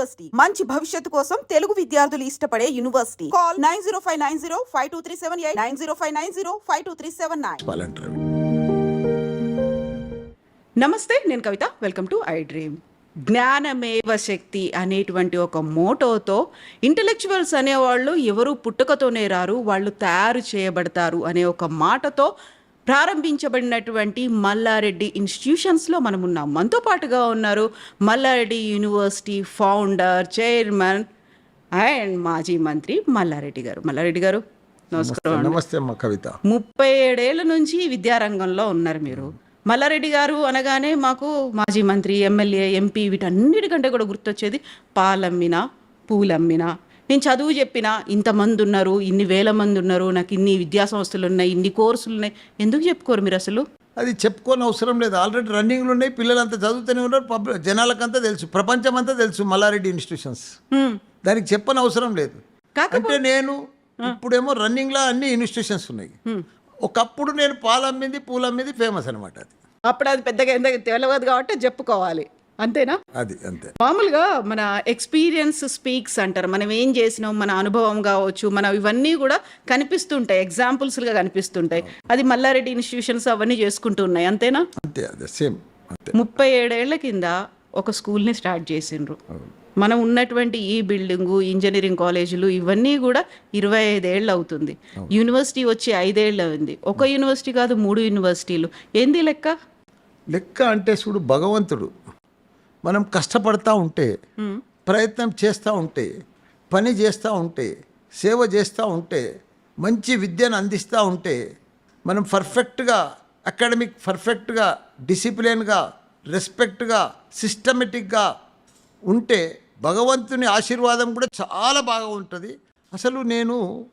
University. మంచి భవిష్యత్తు కోసం తెలుగు విద్యార్థులు ఇష్టపడే university. Call nine zero five nine zero five two three seven eight nine zero five nine zero five two three seven nine. నమస్తే నేను Kavitha. Welcome to I dream. జ్ఞానమేవ శక్తి అనేటువంటి ఒక మోటోతో ఇంటలెక్చువల్స్ అనేవాళ్ళు ఎవరు పుట్టుకతోనే రారు వాళ్ళు తయారు చేయబడతారు అనే ఒక మాటతో ప్రారంభించబడినటువంటి మల్లారెడ్డి ఇన్స్టిట్యూషన్స్లో మనం ఉన్నాం మనతో పాటుగా ఉన్నారు Mallareddy university founder chairman and మాజీ మంత్రి మల్లారెడ్డి గారు. మల్లారెడ్డి గారు నమస్కారం. నమస్తే అమ్మ కవిత. ముప్పై ఏడేళ్ళ నుంచి విద్యారంగంలో ఉన్నారు మీరు. మల్లారెడ్డి గారు అనగానే మాకు మాజీ మంత్రి ఎమ్మెల్యే ఎంపీ వీటన్నిటికంటే కూడా గుర్తొచ్చేది పాలమ్మినా పూలమ్మినా నేను చదువు చెప్పిన ఇంతమంది ఉన్నారు ఇన్ని వేల మంది ఉన్నారు నాకు ఇన్ని విద్యా సంస్థలు ఉన్నాయి ఇన్ని కోర్సులు ఉన్నాయి. ఎందుకు చెప్పుకోరు మీరు అసలు? అది చెప్పుకోని అవసరం లేదు. ఆల్రెడీ రన్నింగ్లు ఉన్నాయి పిల్లలంతా చదువుతూనే ఉన్నారు పబ్లిక్ జనాలకంతా తెలుసు ప్రపంచం అంతా తెలుసు మల్లారెడ్డి ఇన్స్టిట్యూషన్స్. హ్మ్. దానికి చెప్పని అవసరం లేదు. కాకపోతే- అంటే నేను ఇప్పుడేమో రన్నింగ్లో అన్ని ఇన్స్టిట్యూషన్స్ ఉన్నాయి. ఒకప్పుడు నేను పాలు అమ్మింది పూలు అమ్మింది ఫేమస్ అనమాట అది. అప్పుడు అది పెద్దగా ఎంత తెలియదు కాబట్టి చెప్పుకోవాలి. అంతేనా? అది అంతే. మామూలుగా మన ఎక్స్పీరియన్స్ స్పీక్స్ అంటారు. మనం ఏం చేసినాం మన అనుభవం కావచ్చు మన ఇవన్నీ కూడా కనిపిస్తుంటాయి. ఎగ్జాంపుల్స్గా కనిపిస్తుంటాయి. అది మల్లారెడ్డి ఇన్స్టిట్యూషన్స్ అవన్నీ చేసుకుంటూ ఉన్నాయి. అంతేనా? అంతే అదే సేమ్ ముప్పై ఏడేళ్ళ కింద ఒక స్కూల్ని స్టార్ట్ చేసిండ్రు. మనం ఉన్నటువంటి ఈ బిల్డింగు ఇంజనీరింగ్ కాలేజీలు ఇవన్నీ కూడా ఇరవై ఐదేళ్ళు అవుతుంది. యూనివర్సిటీ వచ్చి ఐదేళ్ళు అయింది. ఒక యూనివర్సిటీ కాదు మూడు యూనివర్సిటీలు. ఏంది లెక్క? లెక్క అంటే చూడు భగవంతుడు. మనం కష్టపడతా ఉంటే ప్రయత్నం చేస్తూ ఉంటే పని చేస్తూ ఉంటే సేవ చేస్తూ ఉంటే మంచి విద్యను అందిస్తూ ఉంటే మనం పర్ఫెక్ట్గా అకాడమిక్ పర్ఫెక్ట్గా డిసిప్లిన్గా రెస్పెక్ట్గా సిస్టమేటిక్గా ఉంటే భగవంతుని ఆశీర్వాదం కూడా చాలా బాగా ఉంటుంది. అసలు నేను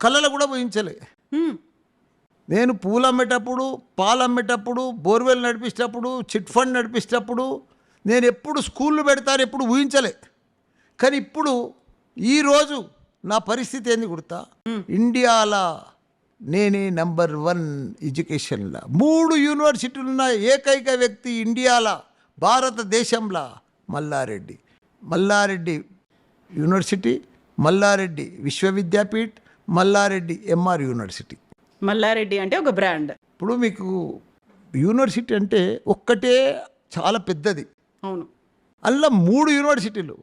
కళలు కూడా ఊహించలే. నేను పూలు అమ్మేటప్పుడు పాలు అమ్మేటప్పుడు బోర్వెల్ నడిపించేటప్పుడు చిట్ ఫండ్ నడిపించేటప్పుడు నేను ఎప్పుడు స్కూళ్ళు పెడతాను ఎప్పుడు ఊహించలే. కానీ ఇప్పుడు ఈరోజు నా పరిస్థితి ఏంది గుర్తా? ఇండియాలో నేనే నంబర్ వన్ ఎడ్యుకేషన్లో. మూడు యూనివర్సిటీలు ఉన్న ఏకైక వ్యక్తి ఇండియాలో భారతదేశంలో మల్లారెడ్డి. మల్లారెడ్డి యూనివర్సిటీ మల్లారెడ్డి విశ్వవిద్యాపీఠ్ మల్లారెడ్డి ఎంఆర్ యూనివర్సిటీ. మల్లారెడ్డి అంటే ఒక బ్రాండ్. ఇప్పుడు మీకు యూనివర్సిటీ అంటే ఒక్కటే చాలా పెద్దది. అవును. అందులో మూడు యూనివర్సిటీలు.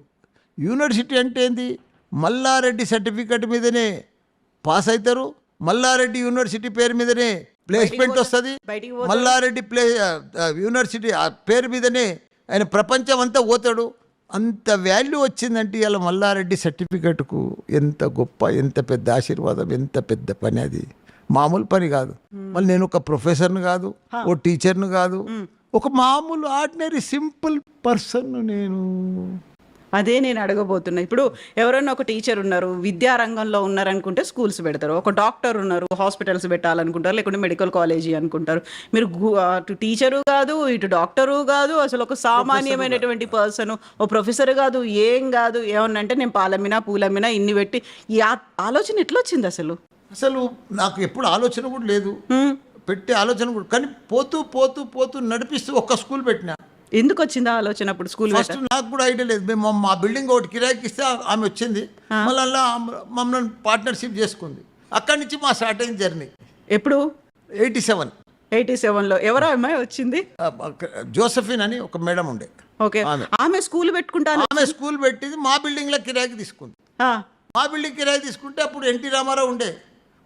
యూనివర్సిటీ అంటే ఏంది? మల్లారెడ్డి సర్టిఫికెట్ మీదనే పాస్ అవుతారు మల్లారెడ్డి యూనివర్సిటీ పేరు మీదనే ప్లేస్మెంట్ వస్తుంది. మల్లారెడ్డి ప్లే యూనివర్సిటీ ఆ పేరు మీదనే ఆయన ప్రపంచం అంతా పోతాడు. అంత వాల్యూ వచ్చిందంటే ఇలా మల్లారెడ్డి సర్టిఫికెట్కు ఎంత గొప్ప ఎంత పెద్ద ఆశీర్వాదం ఎంత పెద్ద పని అది. మామూలు పని కాదు. మళ్ళీ నేను ఒక ప్రొఫెసర్ని కాదు ఓ టీచర్ని కాదు ఒక మామూలు ఆర్డినరీ సింపుల్ పర్సన్ నేను. అదే నేను అడగబోతున్నా. ఇప్పుడు ఎవరైనా ఒక టీచర్ ఉన్నారు విద్యా రంగంలో ఉన్నారనుకుంటే స్కూల్స్ పెడతారు. ఒక డాక్టర్ ఉన్నారు హాస్పిటల్స్ పెట్టాలనుకుంటారు లేకుంటే మెడికల్ కాలేజీ అనుకుంటారు. మీరు అటు టీచరు కాదు ఇటు డాక్టరు కాదు అసలు ఒక సామాన్యమైనటువంటి పర్సన్ ఓ ప్రొఫెసర్ కాదు ఏం కాదు ఏమన్నా అంటే నేను పాలమ్మినా పూలమ్మినా ఇన్ని పెట్టి ఈ ఆలోచన ఎట్లా వచ్చింది అసలు? అసలు నాకు ఎప్పుడు ఆలోచన కూడా లేదు. పెట్టే ఆలోచన కూడా కానీ పోతూ పోతూ పోతూ నడిపిస్తూ ఒక్క స్కూల్ పెట్టినా. ఎందుకు వచ్చింది ఆలోచన అప్పుడు స్కూల్ ఫస్ట్ నాకు కూడా ఐడియా లేదు. మేము మా బిల్డింగ్ ఒకటి కిరాయికి ఇస్తే ఆమె వచ్చింది. మళ్ళీ మమ్మల్ని పార్ట్నర్షిప్ చేసుకుంది. అక్కడి నుంచి మా స్టార్ట్ అయింది జర్నీ ఎప్పుడు? ఎయిటీ సెవెన్ ఎయిటీ సెవెన్లో ఎవరో అమ్మాయి వచ్చింది? జోసఫిన్ అని ఒక మేడం ఉండే. ఓకే. ఆమె. స్కూల్ పెట్టుకుంటాను. ఆమె స్కూల్ పెట్టింది. మా బిల్డింగ్లో కిరాయికి తీసుకుంది. మా బిల్డింగ్ కిరాయి తీసుకుంటే అప్పుడు ఎన్టీ రామారావు ఉండే.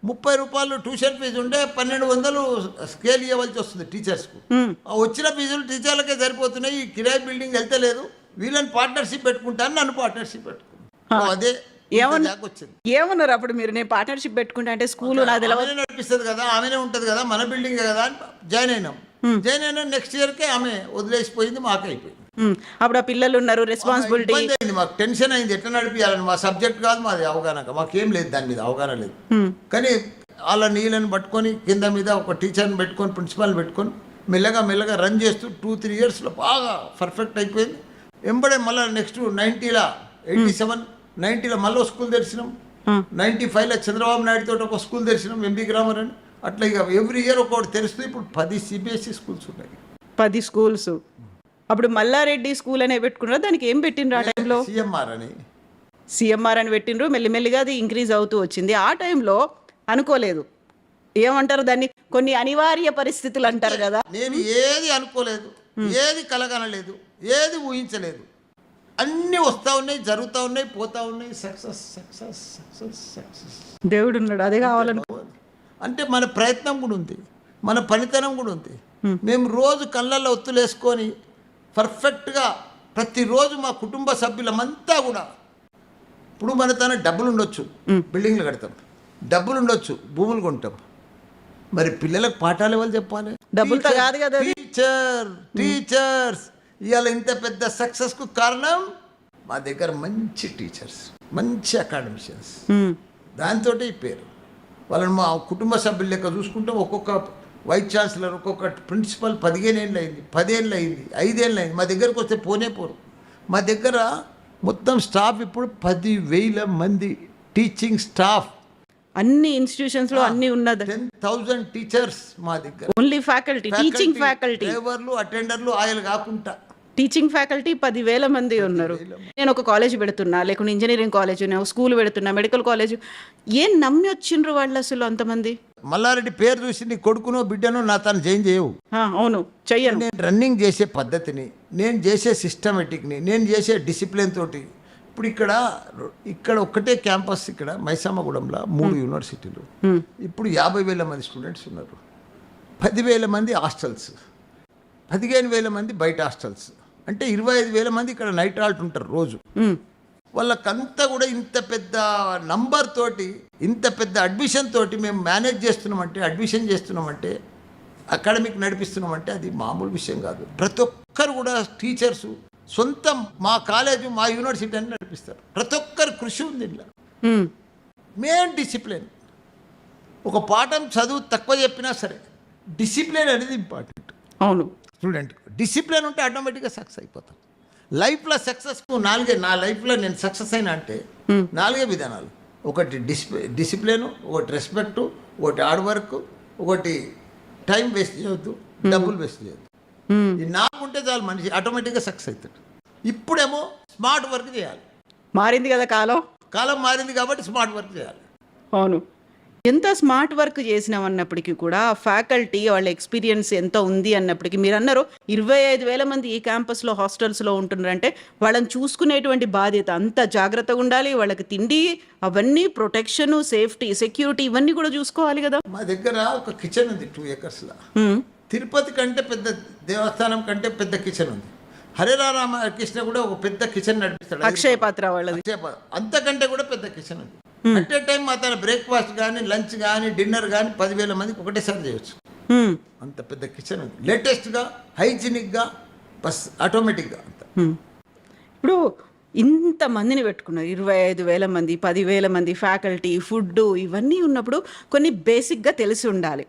ముప్పై రూపాయలు ట్యూషన్ ఫీజు ఉండే పన్నెండు వందలు స్కేల్ ఇవ్వవలసి వస్తుంది టీచర్స్కు. వచ్చిన ఫీజులు టీచర్లకే సరిపోతున్నాయి ఈ కిరాయి బిల్డింగ్ వెళ్తలేదు వీళ్ళని పార్ట్నర్షిప్ పెట్టుకుంటాను నన్ను పార్ట్నర్షిప్ పెట్టుకుంటాను అదే ఏమన్నారు అప్పుడు మీరు? నేను పార్ట్నర్షిప్ పెట్టుకుంటా అంటే స్కూల్ నాకు తెలియదు నడిపిస్తుంది కదా ఆమెనే ఉంటుంది కదా మన బిల్డింగ్ కదా అని జాయిన్ అయినాం. జాయిన్ అయినా నెక్స్ట్ ఇయర్కే ఆమె వదిలేసిపోయింది మాకు అయిపోయింది ఉమ్, అప్పుడు ఆ పిల్లలు ఉన్నారు రెస్పాన్సిబిలిటీ మాకు టెన్షన్ అయింది ఎట్లా నడిపించాలని మా సబ్జెక్ట్ కాదు మాది అవగాహన. మాకేం లేదు దాని మీద అవగాహన లేదు. కానీ వాళ్ళ నీళ్ళని పట్టుకొని కింద మీద ఒక టీచర్ని పెట్టుకొని ప్రిన్సిపాల్ని పెట్టుకొని మెల్లగా మెల్లగా రన్ చేస్తూ టూ త్రీ ఇయర్స్లో బాగా పర్ఫెక్ట్ అయిపోయింది. ఎంబడే మళ్ళీ నెక్స్ట్ నైంటీలో ఎయిటీ సెవెన్ నైంటీలో మళ్ళీ స్కూల్ తెరిచినాం. నైంటీ ఫైవ్లో చంద్రబాబు నాయుడు తోటి ఒక స్కూల్ తెరిచినాం ఎంబీ గ్రామర్ అని. అట్లా ఇక ఎవ్రీ ఇయర్ ఒక్కొక్కటి తెరుస్తూ ఇప్పుడు పది సిబిఎస్ఈ స్కూల్స్ ఉన్నాయి. పది స్కూల్స్ అప్పుడు మల్లారెడ్డి స్కూల్ అనే పెట్టుకున్నారా? దానికి ఏం పెట్టిండ్రు ఆ టైంలో? సిఎంఆర్ అని. సిఎంఆర్ అని పెట్టిండ్రు. మెల్లిమెల్లిగా అది ఇంక్రీజ్ అవుతూ వచ్చింది. ఆ టైంలో అనుకోలేదు. ఏమంటారు దాన్ని? కొన్ని అనివార్య పరిస్థితులు అంటారు కదా. నేను ఏది అనుకోలేదు. ఏది కలగనలేదు. ఏది ఊహించలేదు. అన్నీ వస్తూ ఉన్నాయి జరుగుతూ ఉన్నాయి పోతా ఉన్నాయి. Success success success success. దేవుడు ఉన్నాడు అదే కావాలను అంటే మన ప్రయత్నం కూడా ఉంది. మన పనితనం కూడా ఉంది. మేము రోజు కళ్ళల్లో ఒత్తులు వేసుకొని పర్ఫెక్ట్గా ప్రతిరోజు మా కుటుంబ సభ్యులమంతా కూడా ఇప్పుడు మన తన డబ్బులు ఉండొచ్చు బిల్డింగ్లు కడతాం. డబ్బులు ఉండొచ్చు భూములు కొంటాం. మరి పిల్లలకు పాఠాలు ఎవరు చెప్పాలి? డబ్బులతో కాదు కదా. టీచర్ టీచర్స్ ఇవాళ ఇంత పెద్ద సక్సెస్కు కారణం మా దగ్గర మంచి టీచర్స్ మంచి అకాడమిషియన్స్ దాంతో ఈ పేరు. వాళ్ళని మా కుటుంబ సభ్యుల లెక్క చూసుకుంటే ఒక్కొక్క వైస్ ఛాన్సలర్ ఒక్కొక్క ప్రిన్సిపల్ పదిహేను ఏళ్ళు అయింది పదేళ్ళు అయింది ఐదేళ్ళు అయింది మా దగ్గరకు వస్తే పోనే పోరు. మా దగ్గర మొత్తం స్టాఫ్ ఇప్పుడు పది వేల మంది టీచింగ్ స్టాఫ్. అన్ని ఇన్స్టిట్యూషన్స్లో అన్ని ఉన్నది. టెన్ థౌజండ్ టీచర్స్ మా దగ్గర. Only faculty teaching faculty. డ్రైవర్లు అటెండర్లు ఆయన కాకుండా టీచింగ్ ఫ్యాకల్టీ పదివేల మంది ఉన్నారు. నేను ఒక కాలేజ్ పెడుతున్నా లేకుంటే ఇంజనీరింగ్ కాలేజ్ స్కూల్ పెడుతున్నా మెడికల్ కాలేజ్ ఏం నమ్మి వచ్చిండ్రు వాళ్ళు అసలు అంతమంది? మల్లారెడ్డి పేరు చూసి నీ కొడుకునో బిడ్డనో నా తను జైన్ చేయవు. అవును. చెయ్యను. నేను రన్నింగ్ చేసే పద్ధతిని నేను చేసే సిస్టమేటిక్ని నేను చేసే డిసిప్లిన్ తోటి ఇప్పుడు ఇక్కడ ఇక్కడ ఒక్కటే క్యాంపస్ ఇక్కడ మైసామగూడెంలో మూడు యూనివర్సిటీలు ఇప్పుడు యాభై వేల మంది స్టూడెంట్స్ ఉన్నారు. పదివేల మంది హాస్టల్స్ పదిహేను వేల మంది బయట హాస్టల్స్ అంటే ఇరవై ఐదు వేల మంది ఇక్కడ నైట్ ఆల్ట్ ఉంటారు రోజు. వాళ్ళకంతా కూడా ఇంత పెద్ద నంబర్ తోటి ఇంత పెద్ద అడ్మిషన్ తోటి మేము మేనేజ్ చేస్తున్నామంటే అడ్మిషన్ చేస్తున్నామంటే అకాడమిక్ నడిపిస్తున్నామంటే అది మామూలు విషయం కాదు. ప్రతి ఒక్కరు కూడా టీచర్స్ సొంతం మా కాలేజు మా యూనివర్సిటీ అని నడిపిస్తారు. ప్రతి ఒక్కరు కృషి ఉంది ఉమ్, మెయిన్ డిసిప్లిన్ ఒక పాఠం చదువు తక్కువ చెప్పినా సరే డిసిప్లిన్ అనేది ఇంపార్టెంట్ అవును. స్టూడెంట్. డిసిప్లిన్ ఉంటే ఆటోమేటిక్గా సక్సెస్ అయిపోతాం. లైఫ్లో సక్సెస్కు నాలుగే నా లైఫ్లో నేను సక్సెస్ అయినా అంటే నాలుగే విధానాలు. ఒకటి డిసిప్లి డిసిప్లిన్ ఒకటి రెస్పెక్ట్ ఒకటి హార్డ్ వర్క్ ఒకటి టైం వేస్ట్ చేయొద్దు డబ్బులు వేస్ట్ చేయొద్దు. ఈ నాలుగు ఉంటే చాలు మనిషి ఆటోమేటిక్గా సక్సెస్ అవుతాడు. ఇప్పుడేమో స్మార్ట్ వర్క్ చేయాలి. మారింది కదా కాలం. కాలం మారింది కాబట్టి స్మార్ట్ వర్క్ చేయాలి. అవును. ఎంత స్మార్ట్ వర్క్ చేసినాం అన్నప్పటికీ కూడా ఫ్యాకల్టీ వాళ్ళ ఎక్స్పీరియన్స్ ఎంత ఉంది అన్నప్పటికీ మీరు అన్నారు ఇరవై ఐదు వేల మంది ఈ క్యాంపస్లో హాస్టల్స్లో ఉంటున్నారంటే వాళ్ళని చూసుకునేటువంటి బాధ్యత అంత జాగ్రత్తగా ఉండాలి వాళ్ళకి తిండి అవన్నీ ప్రొటెక్షన్ సేఫ్టీ సెక్యూరిటీ ఇవన్నీ కూడా చూసుకోవాలి కదా. మా దగ్గర ఒక కిచెన్ ఉంది టూ ఏకర్స్లో ఉమ్, తిరుపతి కంటే పెద్ద దేవస్థానం కంటే పెద్ద కిచెన్ ఉంది. హరిరామ కృష్ణ కూడా ఒక పెద్ద కిచెన్ నడిపిస్తాడు. అక్షయ పాత్ర వాళ్ళది. అంతకంటే కూడా పెద్ద కిచెన్ ఉంది అట్ ఏ టైం మా తన బ్రేక్ఫాస్ట్ కానీ లంచ్ కానీ డిన్నర్ కానీ పదివేల మందికి ఒకటేసారి చేయొచ్చు. ఉమ్, అంత పెద్ద కిచెన్ ఉంది లేటెస్ట్గా హైజీనిక్గా బస్ ఆటోమేటిక్గా అంత. ఇప్పుడు ఇంత మందిని పెట్టుకున్నారు. ఇరవై ఐదు వేల మంది పదివేల మంది ఫ్యాకల్టీ ఫుడ్ ఇవన్నీ ఉన్నప్పుడు కొన్ని బేసిక్గా తెలిసి ఉండాలి.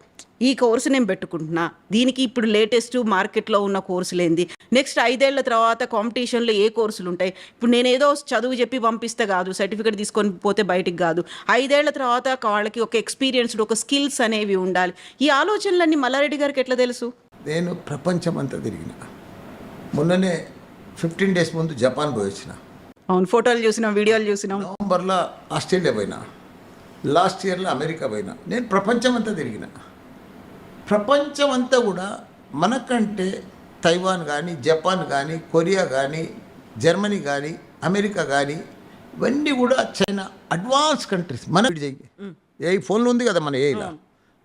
ఈ కోర్సు నేను పెట్టుకుంటున్నా. దీనికి ఇప్పుడు లేటెస్ట్ మార్కెట్లో ఉన్న కోర్సులు ఏంది నెక్స్ట్ ఐదేళ్ళ తర్వాత కాంపిటీషన్లో ఏ కోర్సులు ఉంటాయి ఇప్పుడు నేను ఏదో చదువు చెప్పి పంపిస్తే కాదు సర్టిఫికేట్ తీసుకొని పోతే బయటికి కాదు. ఐదేళ్ళ తర్వాత వాళ్ళకి ఒక ఎక్స్పీరియన్స్డ్ ఒక స్కిల్స్ అనేవి ఉండాలి. ఈ ఆలోచనలన్నీ మల్లారెడ్డి గారికి ఎట్లా తెలుసు? నేను ప్రపంచం అంతా తిరిగిన. మొన్ననే ఫిఫ్టీన్ డేస్ ముందు జపాన్ పోయి వచ్చిన అవును ఫోటోలు చూసినాం వీడియోలు చూసినాం. నవంబర్లో ఆస్ట్రేలియా పోయినా. లాస్ట్ ఇయర్లో అమెరికా పోయినా. నేను ప్రపంచం అంతా తిరిగిన. ప్రపంచం అంతా కూడా మనకంటే తైవాన్ కానీ జపాన్ కానీ కొరియా కానీ జర్మనీ కానీ అమెరికా కానీ ఇవన్నీ కూడా చైనా అడ్వాన్స్ కంట్రీస్. మన ఫీడ్ చెయ్యి ఏ ఫోన్లో ఉంది కదా మన ఏలా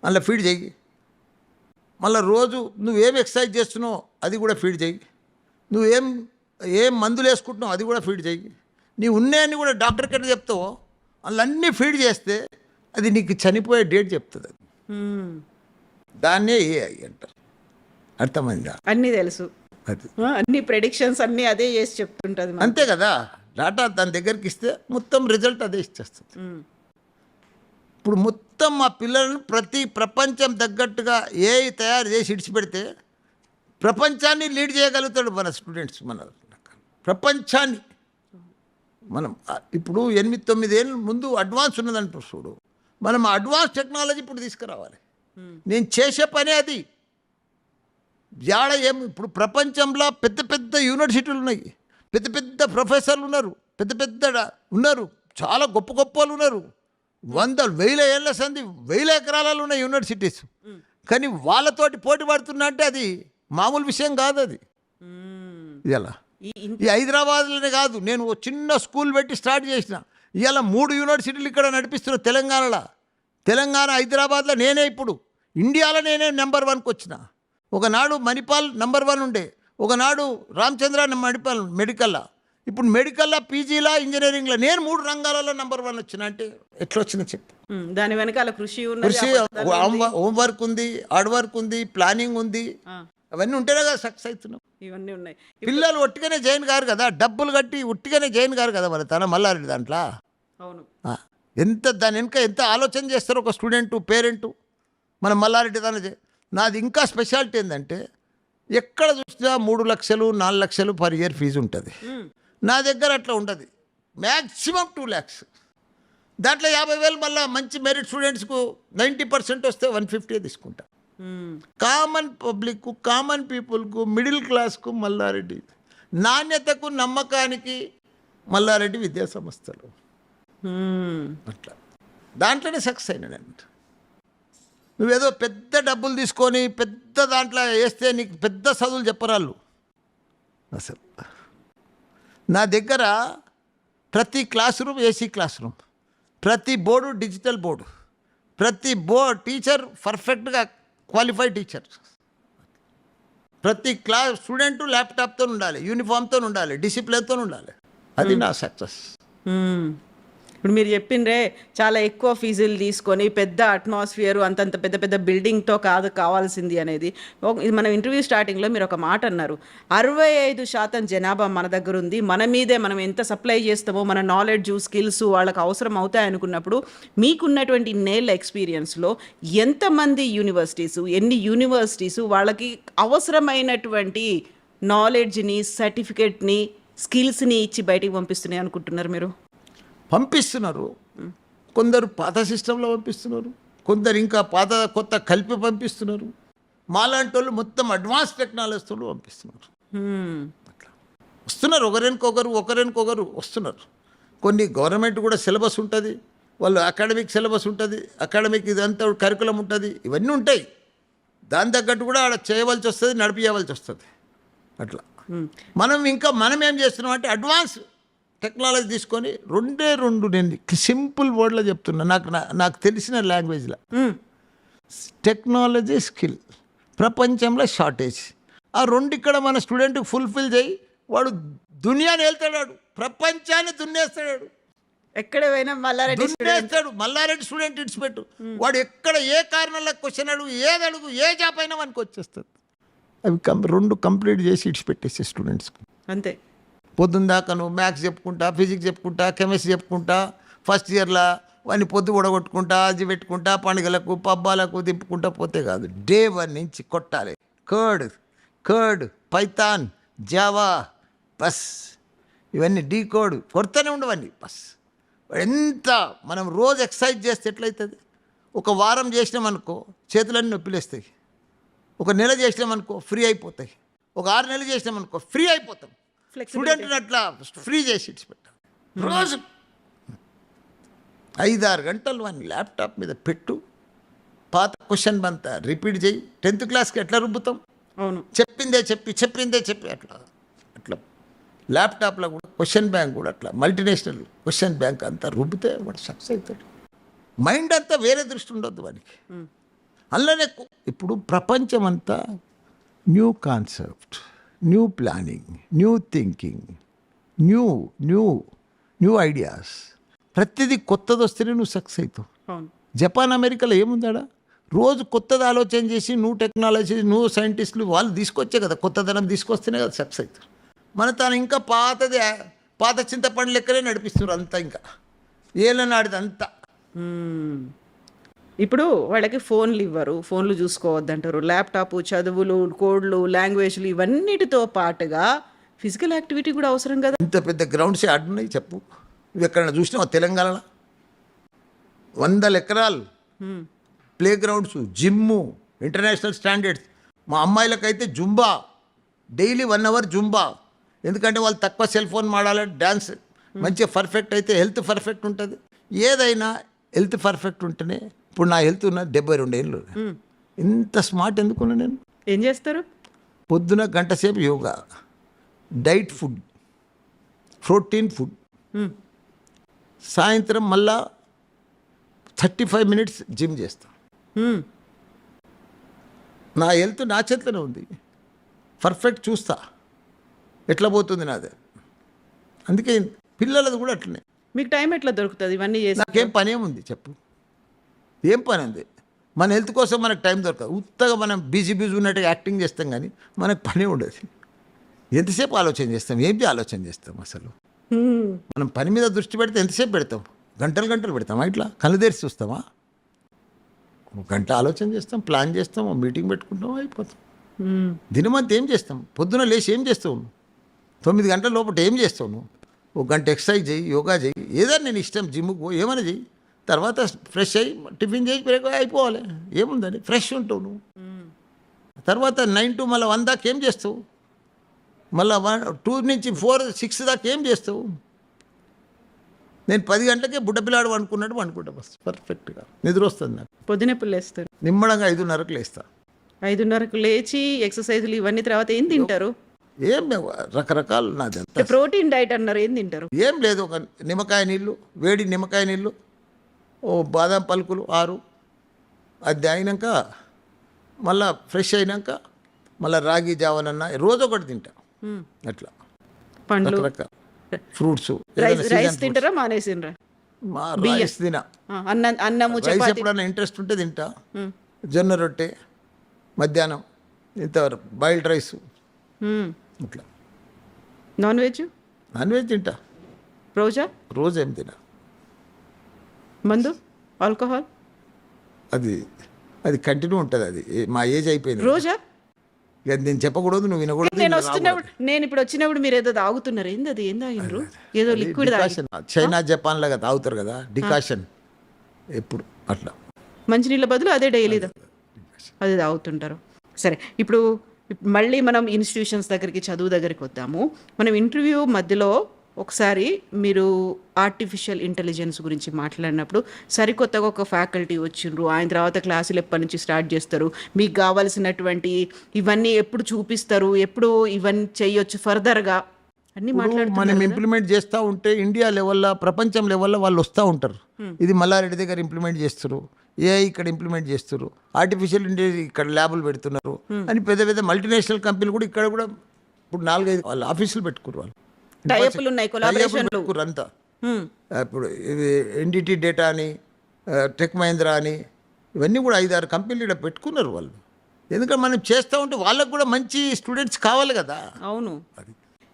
అందులో ఫీడ్ చెయ్యి మళ్ళీ రోజు నువ్వేం ఎక్సర్సైజ్ చేస్తున్నావు అది కూడా ఫీడ్ చెయ్యి నువ్వేం ఏం మందులు వేసుకుంటున్నావు అది కూడా ఫీడ్ చెయ్యి నీ ఉన్నాయని కూడా డాక్టర్ కట్ట చెప్తావో అన్నీ ఫీడ్ చేస్తే అది నీకు చనిపోయే డేట్ చెప్తుంది అది. దాన్నే ఏఐ అంటారు. అర్థమైందా? అన్నీ తెలుసు. అన్ని ప్రెడిక్షన్స్ అన్నీ అదే చేసి చెప్తుంటది. అంతే కదా? డాటా దాని దగ్గరికి ఇస్తే మొత్తం రిజల్ట్ అదే ఇచ్చేస్తుంది. ఇప్పుడు మొత్తం మా పిల్లలను ప్రతి ప్రపంచం తగ్గట్టుగా ఏఐ తయారు చేసి ఇడిచిపెడితే ప్రపంచాన్ని లీడ్ చేయగలుగుతాడు మన స్టూడెంట్స్ మన ప్రపంచాన్ని. మనం ఇప్పుడు ఎనిమిది తొమ్మిది ఏళ్ళ ముందు అడ్వాన్స్ ఉన్నదంటారు చూడు. మనం అడ్వాన్స్ టెక్నాలజీ ఇప్పుడు తీసుకురావాలి. నేను చేసే పనే అది. యాడ ఏం ఇప్పుడు ప్రపంచంలో పెద్ద పెద్ద యూనివర్సిటీలు ఉన్నాయి. పెద్ద పెద్ద ప్రొఫెసర్లు ఉన్నారు. పెద్ద పెద్ద ఉన్నారు. చాలా గొప్ప గొప్ప వాళ్ళు ఉన్నారు. వందలు వేల ఏళ్ళ సంది వేల ఎకరాలలో ఉన్నాయి యూనివర్సిటీస్. కానీ వాళ్ళతోటి పోటీ పడుతున్నా అంటే అది మామూలు విషయం కాదు అది. ఇలా ఈ హైదరాబాద్లోనే కాదు. నేను ఓ చిన్న స్కూల్ పెట్టి స్టార్ట్ చేసిన. ఇవాళ మూడు యూనివర్సిటీలు ఇక్కడ నడిపిస్తున్న తెలంగాణలో. తెలంగాణ హైదరాబాద్లో నేనే ఇప్పుడు. ఇండియాలో నేనే నెంబర్ వన్కి వచ్చిన. ఒకనాడు మణిపాల్ నెంబర్ వన్ ఉండే. ఒకనాడు రామచంద్ర మణిపాల్ మెడికల్లా. ఇప్పుడు మెడికల్లా పీజీలా ఇంజనీరింగ్లో నేను మూడు రంగాలలో నెంబర్ వన్ వచ్చిన. అంటే ఎట్లా వచ్చిన చెప్పు దాని వెనకాల కృషి కృషి హోంవర్క్ ఉంది హార్డ్ వర్క్ ఉంది ప్లానింగ్ ఉంది. అవన్నీ ఉంటేనే కదా సక్సెస్ అవుతున్నాం. ఇవన్నీ ఉన్నాయి. పిల్లలు ఒట్టిగానే జైన్ గారు కదా డబ్బులు కట్టి ఒట్టిగానే జైన్ గారు కదా మరి తన మల్లారెడ్డి దాంట్లో. అవును. ఎంత దాని వెనుక ఎంత ఆలోచన చేస్తారు ఒక స్టూడెంట్ పేరెంటు. మన మల్లారెడ్డి దాని చే- నాది ఇంకా స్పెషాలిటీ ఏంటంటే ఎక్కడ చూసినా మూడు లక్షలు నాలుగు లక్షలు పర్ ఇయర్ ఫీజు ఉంటుంది. నా దగ్గర అట్లా ఉండదు. Maximum two lakhs. దాంట్లో యాభై వేలు మళ్ళీ మంచి మెరిట్ స్టూడెంట్స్కు నైంటీ పర్సెంట్ వస్తే వన్ ఫిఫ్టీ తీసుకుంటా. కామన్ పబ్లిక్కు కామన్ పీపుల్కు మిడిల్ క్లాస్కు మల్లారెడ్డి. నాణ్యతకు నమ్మకానికి మల్లారెడ్డి విద్యా సంస్థలు ఉమ్, అట్లా. దాంట్లోనే సక్సెస్ అయినా నేను నువ్వేదో పెద్ద డబ్బులు తీసుకొని పెద్ద దాంట్లో వేస్తే నీకు పెద్ద చదువులు చెప్పరాళ్ళు. అసలు. నా దగ్గర ప్రతి class room AC class room ప్రతి బోర్డు డిజిటల్ బోర్డు ప్రతి బో టీచర్ పర్ఫెక్ట్గా క్వాలిఫైడ్ టీచర్. ప్రతి క్లాస్ స్టూడెంట్ ల్యాప్టాప్తో ఉండాలి యూనిఫామ్తో ఉండాలి డిసిప్లిన్తో ఉండాలి అది నా సక్సెస్. ఇప్పుడు మీరు చెప్పిండ్రే చాలా ఎక్కువ ఫీజులు తీసుకొని పెద్ద అట్మాస్ఫియర్ అంతంత పెద్ద పెద్ద బిల్డింగ్తో కాదు కావాల్సింది అనేది. ఇది మనం ఇంటర్వ్యూ స్టార్టింగ్లో మీరు ఒక మాట అన్నారు. అరవై ఐదు శాతం జనాభా మన దగ్గర ఉంది. మన మీదే మనం ఎంత సప్లై చేస్తామో మన నాలెడ్జ్ స్కిల్స్ వాళ్ళకి అవసరం అవుతాయి అనుకున్నప్పుడు మీకున్నటువంటి నేళ్ళ ఎక్స్పీరియన్స్లో ఎంతమంది యూనివర్సిటీస్ ఎన్ని యూనివర్సిటీస్ వాళ్ళకి అవసరమైనటువంటి నాలెడ్జ్ని సర్టిఫికేట్ని స్కిల్స్ని ఇచ్చి బయటికి పంపిస్తున్నాయి అనుకుంటున్నారు మీరు? పంపిస్తున్నారు. కొందరు పాత సిస్టంలో పంపిస్తున్నారు. కొందరు ఇంకా పాత కొత్త కలిపి పంపిస్తున్నారు. మాలాంటి వాళ్ళు మొత్తం అడ్వాన్స్ టెక్నాలజీతో పంపిస్తున్నారు. హ్మ్. వస్తున్నారు. ఒకరికొకరు ఒకరికొకరు వస్తున్నారు. కొన్ని గవర్నమెంట్ కూడా సిలబస్ ఉంటుంది. వాళ్ళు అకాడమిక్ సిలబస్ ఉంటుంది. అకాడమిక్ ఇదంతా కరికులం ఉంటుంది. ఇవన్నీ ఉంటాయి. దాని తగ్గట్టు కూడా ఆడ చేయవలసి వస్తుంది నడిపించవలసి వస్తుంది. అట్లా. మనం ఇంకా మనం ఏం చేస్తున్నాం అంటే అడ్వాన్స్ టెక్నాలజీ తీసుకొని రెండే రెండు నేను సింపుల్ వర్డ్లో చెప్తున్నా. నాకు నా- నాకు తెలిసిన లాంగ్వేజ్లో. Technology skill. ప్రపంచంలో షార్టేజ్. ఆ రెండు ఇక్కడ మన స్టూడెంట్కి ఫుల్ఫిల్ చేయి. వాడు దునియాని వెళ్తాడు ప్రపంచాన్ని దున్నేస్తాడు ఎక్కడ పోయినా మల్లారెడ్డి దున్నేస్తాడు. మల్లారెడ్డి స్టూడెంట్ ఇడిచిపెట్టు. వాడు ఎక్కడ ఏ కారణంలో క్వశ్చన్ అడుగు ఏది అడుగు ఏ జాబ్ అయినా మనకు వచ్చేస్తుంది. అవి కం రెండు కంప్లీట్ చేసి ఇడిచిపెట్టేసే స్టూడెంట్స్కి. అంతే. పొద్దున్న దాకా నువ్వు మ్యాథ్స్ చెప్పుకుంటా ఫిజిక్స్ చెప్పుకుంటా కెమిస్ట్రీ చెప్పుకుంటా ఫస్ట్ ఇయర్లో వాడిని పొద్దు ఉడగొట్టుకుంటా అది పెట్టుకుంటా పండుగలకు పబ్బాలకు తిప్పుకుంటా పోతే కాదు. డే వన్ నుంచి కొట్టాలి. కర్డ్ కర్డ్ పైథాన్ జావా బస్. ఇవన్నీ డీ కోడ్ కొడతానే ఉండవన్నీ. బస్. ఎంత మనం రోజు ఎక్సర్సైజ్ చేస్తే ఎట్లయితుంది? ఒక వారం చేసినామనుకో చేతులన్నీ నొప్పిలేస్తాయి. ఒక నెల చేసినామనుకో ఫ్రీ అయిపోతాయి. ఒక ఆరు నెలలు చేసినామనుకో ఫ్రీ అయిపోతాం. స్టూడెంట్ని అట్లా ఫ్రీ చేసి ఇచ్చిపెట్టాం. రోజు ఐదారు గంటలు వాడిని ల్యాప్టాప్ మీద పెట్టు పాత క్వశ్చన్ అంతా రిపీట్ చేయి. టెన్త్ క్లాస్కి ఎట్లా రుబ్బుతాం? అవును. చెప్పిందే చెప్పి చెప్పిందే చెప్పి అట్లా అట్లా. ల్యాప్టాప్లో కూడా క్వశ్చన్ బ్యాంక్ కూడా అట్లా మల్టీనేషనల్ క్వశ్చన్ బ్యాంక్ అంతా రుబ్బితే వాడు సక్సెస్ అవుతాడు. మైండ్ అంతా వేరే దృష్టి ఉండొద్దు వాడికి అందులోనే కు- ఇప్పుడు ప్రపంచం అంతా new concept. New planning new thinking new new new ideas ప్రతిదీ కొత్తది వస్తేనే నువ్వు సక్సెస్ అవుతావు. జపాన్ అమెరికాలో ఏముందాడా? రోజు కొత్తది ఆలోచన చేసి నువ్వు టెక్నాలజీ నువ్వు సైంటిస్టులు వాళ్ళు తీసుకొచ్చే కదా కొత్తదనం తీసుకొస్తేనే కదా సక్సెస్ అవుతారు. మన తాను ఇంకా పాతది పాత చింతపండు లెక్కనే నడిపిస్తున్నారు అంతా ఇంకా. ఏళ్ళ నాడిది అంతా. ఇప్పుడు వాళ్ళకి ఫోన్లు ఇవ్వరు ఫోన్లు చూసుకోవద్దంటారు. ల్యాప్టాప్ చదువులు కోడ్లు లాంగ్వేజ్లు ఇవన్నిటితో పాటుగా ఫిజికల్ యాక్టివిటీ కూడా అవసరం కదా? ఇంత పెద్ద గ్రౌండ్స్ ఆడున్నాయి చెప్పు. నువ్వు ఎక్కడైనా చూసినావా తెలంగాణలో? వందల ఎకరాలు. Play grounds gym international standards. మా అమ్మాయిలకైతే zumba. Daily one hour zumba. ఎందుకంటే వాళ్ళు తక్కువ సెల్ ఫోన్ మాడాలి డ్యాన్స్ మంచిగా పర్ఫెక్ట్ అయితే హెల్త్ పర్ఫెక్ట్ ఉంటుంది. ఏదైనా హెల్త్ పర్ఫెక్ట్ ఉంటేనే ఇప్పుడు నా హెల్త్ ఉన్న డెబ్బై రెండు ఏళ్ళు ఇంత స్మార్ట్ ఎందుకున్నా నేను? ఏం చేస్తారు? పొద్దున గంట సేపు yoga diet food protein food. సాయంత్రం మళ్ళా థర్టీ ఫైవ్ మినిట్స్ జిమ్ చేస్తాం. నా హెల్త్ నా చేతిలోనే ఉంది. పర్ఫెక్ట్ చూస్తా. ఎట్లా పోతుంది నాది? అందుకే పిల్లలది కూడా అట్లనే. మీకు టైం ఎట్లా దొరుకుతుంది? ఇవన్నీ నాకేం పని ఏముంది చెప్పు? ఏం పని ఉంది? మన హెల్త్ కోసం మనకు టైం దొరకదు. ఉత్తగా మనం బిజీ బిజీ ఉన్నట్టుగా యాక్టింగ్ చేస్తాం కానీ మనకు పని ఉండదు. ఎంతసేపు ఆలోచన చేస్తాం? ఏంటి ఆలోచన చేస్తాం అసలు? మనం పని మీద దృష్టి పెడితే ఎంతసేపు పెడతాం? గంటలు గంటలు పెడతామా ఇట్లా? కళ్ళు తెరిచి చూస్తామా? ఒక గంట ఆలోచన చేస్తాం ప్లాన్ చేస్తాం మీటింగ్ పెట్టుకుంటాం అయిపోతాం. దినమంతా ఏం చేస్తాం? పొద్దున లేచి ఏం చేస్తావు నువ్వు? తొమ్మిది గంటల లోపల ఏం చేస్తావు నువ్వు? ఒక గంట ఎక్సర్సైజ్ చేయి యోగా చేయి. ఏదైనా నేను ఇష్టం జిమ్కి పో ఏమైనా చెయ్యి తర్వాత ఫ్రెష్ అయ్యి టిఫిన్ చేసి బ్రేక్ అయిపోవాలి. ఏముందని ఫ్రెష్ ఉంటావు నువ్వు. తర్వాత నైన్ టు మళ్ళీ వన్ దాకా ఏం చేస్తావు? మళ్ళీ వన్ టూ నుంచి ఫోర్ సిక్స్ దాకా ఏం చేస్తావు? నేను పది గంటలకే బుడ్డ పిల్లాడు అనుకున్నట్టు అనుకుంటా బస్. పర్ఫెక్ట్గా. నిద్ర వస్తుంది నాకు. పొద్దున ఎప్పుడు లేస్తారు. నిమ్మడంగా ఐదున్నరకు లేస్తా. ఐదున్నరకు లేచి ఎక్సర్సైజులు ఇవన్నీ తర్వాత ఏం తింటారు? ఏం రకరకాలు నాది ప్రోటీన్ డైట్ అన్నారు. ఏం తింటారు? ఏం లేదు. ఒక నిమ్మకాయ నీళ్ళు వేడి నిమ్మకాయ నీళ్ళు ఓ బాదం పలుకులు ఆరు. అది అయినాక మళ్ళా ఫ్రెష్ అయినాక మళ్ళీ రాగి జావనన్న రోజు ఒకటి తింటా. అట్లా. పండ్లు. ఫ్రూట్స్. రైస్ తింటారా? మానేసిండ్రా? మా రైస్ తినా. ఆ, అన్నం అన్నము రైస్ చపాతి. ఎప్పుడన్నా ఇంట్రెస్ట్ ఉంటే తింటా. జొన్న రొట్టె మధ్యాహ్నం ఇంతవరకు బాయిల్డ్ రైస్. ఇట్లా నాన్ వెజ్ నాన్ వెజ్ తింటా. రోజా? రోజు ఏం తినా. మందు? ఆల్కహాల్? అది అది కంటిన్యూ ఉంటుంది అది. మా ఏజ్ అయిపోయింది. రోజా? నేను చెప్పకూడదు నువ్వు వినకూడదు నేను నేను వస్తున్నప్పుడు నేను ఇప్పుడు వచ్చినప్పుడు మీరు ఏదో తాగుతున్నారు. ఏంది అది? ఏం తాగినరు ఏదో లిక్విడ్ చైనా జపాన్ లాగా తాగుతారు కదా డికాషన్. ఎప్పుడు అట్లా. మంచినీళ్ళ బదులు అదే డైలీ అది తాగుతుంటారు. సరే ఇప్పుడు మళ్ళీ మనం ఇన్స్టిట్యూషన్స్ దగ్గరికి చదువు దగ్గరికి వద్దాము. మనం ఇంటర్వ్యూ మధ్యలో ఒకసారి మీరు ఆర్టిఫిషియల్ ఇంటెలిజెన్స్ గురించి మాట్లాడినప్పుడు సరికొత్తగా ఒక ఫ్యాకల్టీ వచ్చిండ్రు. ఆయన తర్వాత క్లాసులు ఎప్పటి నుంచి స్టార్ట్ చేస్తారు? మీకు కావాల్సినటువంటి ఇవన్నీ ఎప్పుడు చూపిస్తారు? ఎప్పుడు ఇవన్నీ చేయొచ్చు ఫర్దర్గా అన్నీ మాట్లాడుతున్నారు మనం? ఇంప్లిమెంట్ చేస్తూ ఉంటే ఇండియా లెవెల్లో ప్రపంచం లెవెల్లో వాళ్ళు వస్తూ ఉంటారు. ఇది మల్లారెడ్డి దగ్గర ఇంప్లిమెంట్ చేస్తారు ఏఐ ఇక్కడ ఇంప్లిమెంట్ చేస్తారు ఆర్టిఫిషియల్ ఇంటెలిజెన్స్ ఇక్కడ ల్యాబులు పెడుతున్నారు. అని పెద్ద పెద్ద మల్టీనేషనల్ కంపెనీలు కూడా ఇక్కడ కూడా ఇప్పుడు నాలుగైదు వాళ్ళు ఆఫీసులు పెట్టుకున్నారు వాళ్ళు. ఉన్నాయి కొలాబరేషన్లు అంతా ఇప్పుడు ఇది ఎన్డిటి డేటా అని టెక్ మహేంద్ర అని ఇవన్నీ కూడా ఐదారు కంపెనీలు ఇక్కడ పెట్టుకున్నారు వాళ్ళు. ఎందుకంటే మనం చేస్తూ ఉంటే వాళ్ళకు కూడా మంచి స్టూడెంట్స్ కావాలి కదా. అవును.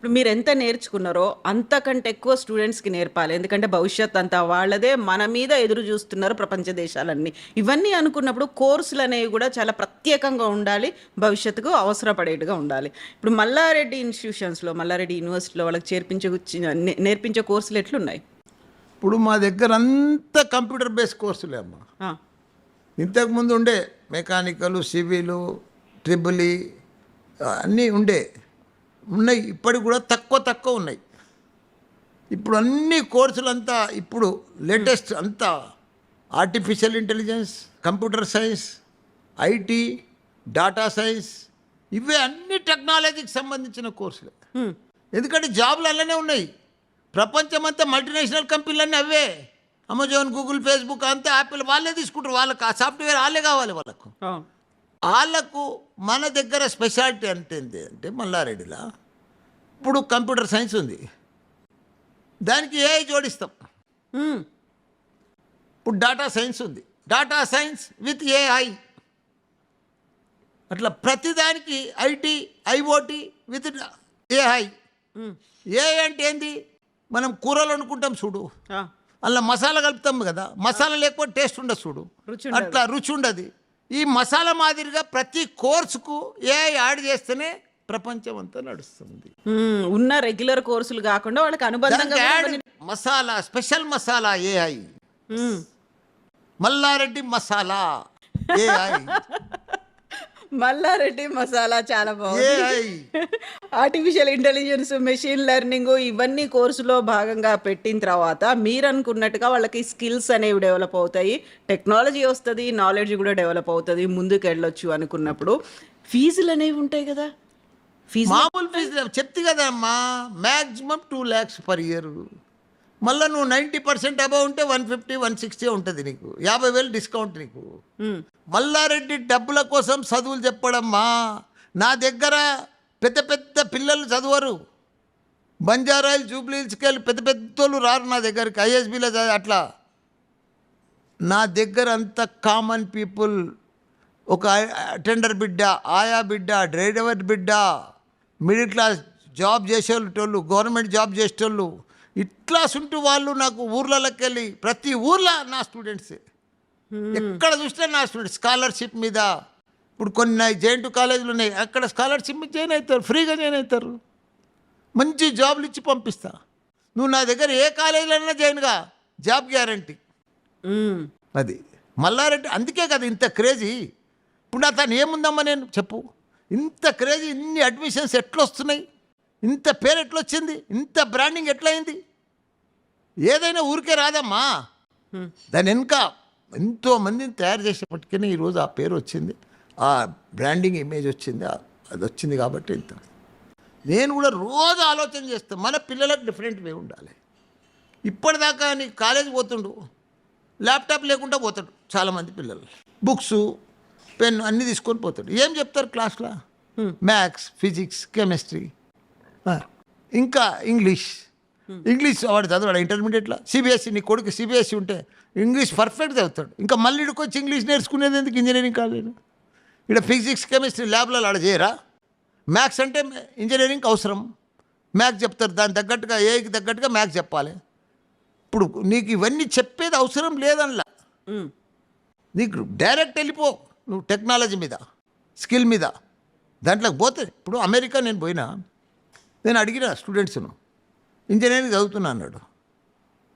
ఇప్పుడు మీరు ఎంత నేర్చుకున్నారో అంతకంటే ఎక్కువ స్టూడెంట్స్కి నేర్పాలి. ఎందుకంటే భవిష్యత్ అంతా వాళ్ళదే మన మీద ఎదురు చూస్తున్నారు ప్రపంచ దేశాలన్నీ. ఇవన్నీ అనుకున్నప్పుడు కోర్సులు అనేవి కూడా చాలా ప్రత్యేకంగా ఉండాలి భవిష్యత్తుకు అవసరపడేట్టుగా ఉండాలి. ఇప్పుడు మల్లారెడ్డి ఇన్స్టిట్యూషన్స్లో మల్లారెడ్డి యూనివర్సిటీలో వాళ్ళకి చేర్పించే నేర్పించే కోర్సులు ఎట్లున్నాయి? ఇప్పుడు మా దగ్గర అంతా కంప్యూటర్ బేస్ కోర్సులే అమ్మా. ఇంతకుముందు ఉండే మెకానికల్ సివిలు ట్రిబుల్ అన్నీ ఉండే. ఉన్నాయి. ఇప్పటికి కూడా తక్కువ తక్కువ ఉన్నాయి. ఇప్పుడు అన్ని కోర్సులంతా ఇప్పుడు లేటెస్ట్ అంతా artificial intelligence computer science IT data science ఇవే అన్ని టెక్నాలజీకి సంబంధించిన కోర్సులే. హ్మ్. ఎందుకంటే జాబ్లు అలానే ఉన్నాయి. ప్రపంచమంతా మల్టీనేషనల్ కంపెనీలన్నీ అవే. అమెజాన్ గూగుల్ ఫేస్బుక్ అంతా యాపిల్ వాళ్ళే తీసుకుంటారు. వాళ్ళకి ఆ సాఫ్ట్వేర్ వాళ్ళే కావాలి వాళ్ళకు. వాళ్ళకు మన దగ్గర స్పెషాలిటీ అంటే ఏంటి అంటే మల్లారెడ్డిలా. ఇప్పుడు కంప్యూటర్ సైన్స్ ఉంది. దానికి ఏఐ జోడిస్తాం. ఇప్పుడు డాటా సైన్స్ ఉంది. Data science with AI. అట్లా ప్రతిదానికి IT IoT with AI. AI అంటే ఏంది? మనం కూరలు అనుకుంటాం చూడు. అలా మసాలా కలుపుతాం కదా. మసాలా లేకపోతే టేస్ట్ ఉండదు చూడు. అట్లా రుచి ఉండదు. ఈ మసాలా మాదిరిగా ప్రతి కోర్సుకు ఏఐ యాడ్ చేస్తేనే ప్రపంచం అంతా నడుస్తుంది. ఉన్న రెగ్యులర్ కోర్సులు కాకుండా వాళ్ళకి అనుబంధంగా మసాలా స్పెషల్ మసాలా ఏఐ. మల్లారెడ్డి మసాలా ఏఐ మల్లారెడ్డి మసాలా చాలా బాగుంది. ఆర్టిఫిషియల్ ఇంటెలిజెన్స్ మెషిన్ లెర్నింగ్ ఇవన్నీ కోర్సులో భాగంగా పెట్టిన తర్వాత మీరు అనుకున్నట్టుగా వాళ్ళకి స్కిల్స్ అనేవి డెవలప్ అవుతాయి. టెక్నాలజీ వస్తుంది నాలెడ్జ్ కూడా డెవలప్ అవుతుంది ముందుకు వెళ్ళొచ్చు అనుకున్నప్పుడు. ఫీజులు అనేవి ఉంటాయి కదా. ఫీజు మామూలు ఫీజు చెప్తే కదమ్మా? Maximum two lakhs per year మళ్ళీ నువ్వు నైంటీ పర్సెంట్ అబౌవ్ ఉంటే వన్ ఫిఫ్టీ వన్ సిక్స్టీ ఉంటుంది నీకు. యాభై వేలు డిస్కౌంట్ నీకు. మల్లారెడ్డి డబ్బుల కోసం చదువులు చెప్పడమ్మా. నా దగ్గర పెద్ద పెద్ద పిల్లలు చదవరు. బంజారాయిల్ జూబ్లీస్కి వెళ్ళి పెద్ద పెద్దోళ్ళు రారు నా దగ్గరికి ఐఎస్బీలో అట్లా. నా దగ్గర అంత కామన్ పీపుల్ ఒక అటెండర్ బిడ్డ ఆయా బిడ్డ డ్రైవర్ బిడ్డ మిడిల్ క్లాస్ జాబ్ చేసేటోళ్ళు గవర్నమెంట్ జాబ్ చేసేటోళ్ళు ఇట్లా ఉంటూ వాళ్ళు నాకు ఊర్లలోకి వెళ్ళి ప్రతి ఊర్లో నా స్టూడెంట్సే ఎక్కడ చూసినా నా స్టూడెంట్స్ స్కాలర్షిప్ మీద. ఇప్పుడు కొన్ని జేఎన్టీ కాలేజీలు ఉన్నాయి. అక్కడ స్కాలర్షిప్ మీద జాయిన్ అవుతారు. ఫ్రీగా జాయిన్ అవుతారు. మంచి జాబ్లు ఇచ్చి పంపిస్తా. నువ్వు నా దగ్గర ఏ కాలేజీలో జాయిన్గా జాబ్ గ్యారంటీ. అది. మల్లారెడ్డి అందుకే కదా ఇంత క్రేజీ ఇప్పుడు అతను ఏముందమ్మా నేను చెప్పు. ఇంత క్రేజీ ఇన్ని అడ్మిషన్స్ ఎట్లా వస్తున్నాయి ఇంత పేరు ఎట్లా వచ్చింది ఇంత బ్రాండింగ్ ఎట్లయింది? ఏదైనా ఊరికే రాదమ్మా. దాని వెనుక ఎంతో మందిని తయారు చేసేప్పటికీ ఈరోజు ఆ పేరు వచ్చింది. ఆ బ్రాండింగ్ ఇమేజ్ వచ్చింది. అది వచ్చింది కాబట్టి ఇంత. నేను కూడా రోజు ఆలోచన చేస్తాను మన పిల్లలకు డిఫరెంట్ వే ఉండాలి. ఇప్పటిదాకా నీ కాలేజ్ పోతుండు ల్యాప్టాప్ లేకుండా పోతాడు చాలామంది పిల్లలు. బుక్స్ పెన్ అన్నీ తీసుకొని పోతాడు. ఏం చెప్తారు క్లాస్లో మ్యాథ్స్ ఫిజిక్స్ కెమిస్ట్రీ ఇంకా ఇంగ్లీష్. ఇంగ్లీష్ వాడు చదవాడు ఇంటర్మీడియట్లో? సిబిఎస్సి నీ కొడుకు సిబిఎస్సి ఉంటే ఇంగ్లీష్ పర్ఫెక్ట్ చదువుతాడు. ఇంకా మళ్ళీ ఇక్కడికి వచ్చి ఇంగ్లీష్ నేర్చుకునేది ఎందుకు ఇంజనీరింగ్ కాలేదు ఇక్కడ ఫిజిక్స్ కెమిస్ట్రీ ల్యాబ్లలో ఆడ చేయరా? మ్యాథ్స్ అంటే ఇంజనీరింగ్కి అవసరం. మ్యాథ్స్ చెప్తారు. దాని తగ్గట్టుగా ఏకి తగ్గట్టుగా మ్యాథ్స్ చెప్పాలి. ఇప్పుడు నీకు ఇవన్నీ చెప్పేది అవసరం లేదనలా. మ్మ్. నీకు డైరెక్ట్ వెళ్ళిపో. నువ్వు టెక్నాలజీ మీద స్కిల్ మీద. దాంట్లోకి పోతే ఇప్పుడు అమెరికా నేను పోయినా నేను అడిగిన స్టూడెంట్స్ను ఇంజనీరింగ్ చదువుతున్నా అన్నాడు.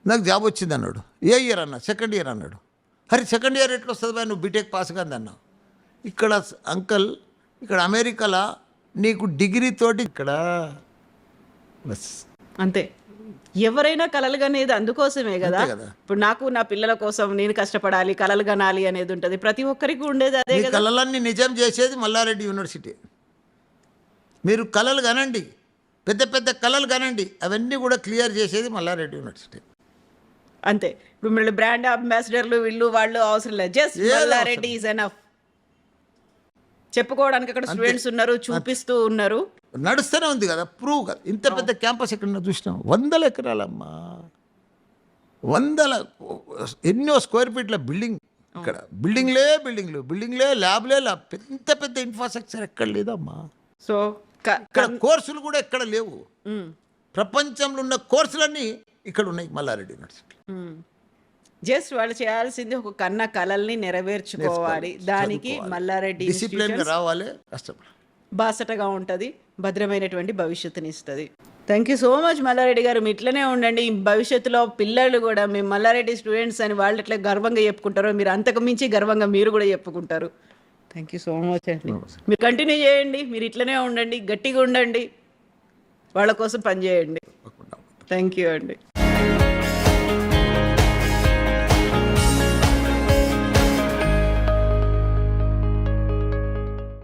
నాకు జాబ్ వచ్చింది అన్నాడు. ఏ ఇయర్ అన్నా? సెకండ్ ఇయర్ అన్నాడు. అరే సెకండ్ ఇయర్ ఎట్లా వస్తుంది బాయ్? నువ్వు బీటెక్ పాస్ కాదు అన్నా ఇక్కడ అంకల్ ఇక్కడ అమెరికాలో నీకు డిగ్రీ తోటి ఇక్కడ బస్. అంతే. ఎవరైనా కలలు కనేది అందుకోసమే కదా. ఇప్పుడు నాకు నా పిల్లల కోసం నేను కష్టపడాలి కలలు కనాలి అనేది ఉంటుంది. ప్రతి ఒక్కరికి ఉండేది అదే కళలన్నీ నిజం చేసేది మల్లారెడ్డి యూనివర్సిటీ. మీరు కళలు కనండి పెద్ద పెద్ద కళలు కనండి అవన్నీ కూడా క్లియర్ చేసేది మల్లారెడ్డి యూనివర్సిటీ. అంతే. ఇప్పుడు మళ్ళీ బ్రాండ్ అంబాసిడర్లు వీళ్ళు వాళ్ళు అవసరం లేదు. Just Mallareddy is enough. చెప్పుకోవడానికి అక్కడ స్టూడెంట్స్ ఉన్నారు చూపిస్తూ ఉన్నారు. నడుస్తూనే ఉంది కదా ప్రూవ్ కదా. ఇంత పెద్ద క్యాంపస్ ఎక్కడ చూసినాం. వందల ఎకరాలమ్మా. వందల ఎన్నో స్క్వేర్ ఫీట్ల బిల్డింగ్ ఇక్కడ. బిల్డింగ్లే బిల్డింగ్లు. బిల్డింగ్లే ల్యాబ్లే ల్యాబ్. పెద్ద పెద్ద ఇన్ఫ్రాస్ట్రక్చర్ ఎక్కడ లేదమ్మా. సో ఇక్కడ కోర్సులు కూడా ఎక్కడ లేవు. ప్రపంచంలో ఉన్న కోర్సులన్నీ ఇక్కడ ఉన్నాయి మల్లారెడ్డి యూనివర్సిటీ. జస్ట్ వాళ్ళు చేయాల్సింది ఒక కన్న కలల్ని నెరవేర్చుకోవాలి. దానికి మల్లారెడ్డి డిసిప్లిన్గా రావాలి కష్టపడాలి బాసటగా ఉంటుంది భద్రమైనటువంటి భవిష్యత్తుని ఇస్తుంది. Thank you so much Mallareddy garu. మీ ఇట్లనే ఉండండి. ఈ భవిష్యత్తులో పిల్లలు కూడా మేము మల్లారెడ్డి స్టూడెంట్స్ అని వాళ్ళు ఎట్లా గర్వంగా చెప్పుకుంటారో మీరు అంతకు మించి గర్వంగా మీరు కూడా చెప్పుకుంటారు. థ్యాంక్ యూ సో మచ్ అండి మీరు కంటిన్యూ చేయండి మీరు ఇట్లనే ఉండండి గట్టిగా ఉండండి వాళ్ళ కోసం పనిచేయండి థ్యాంక్ యూ అండి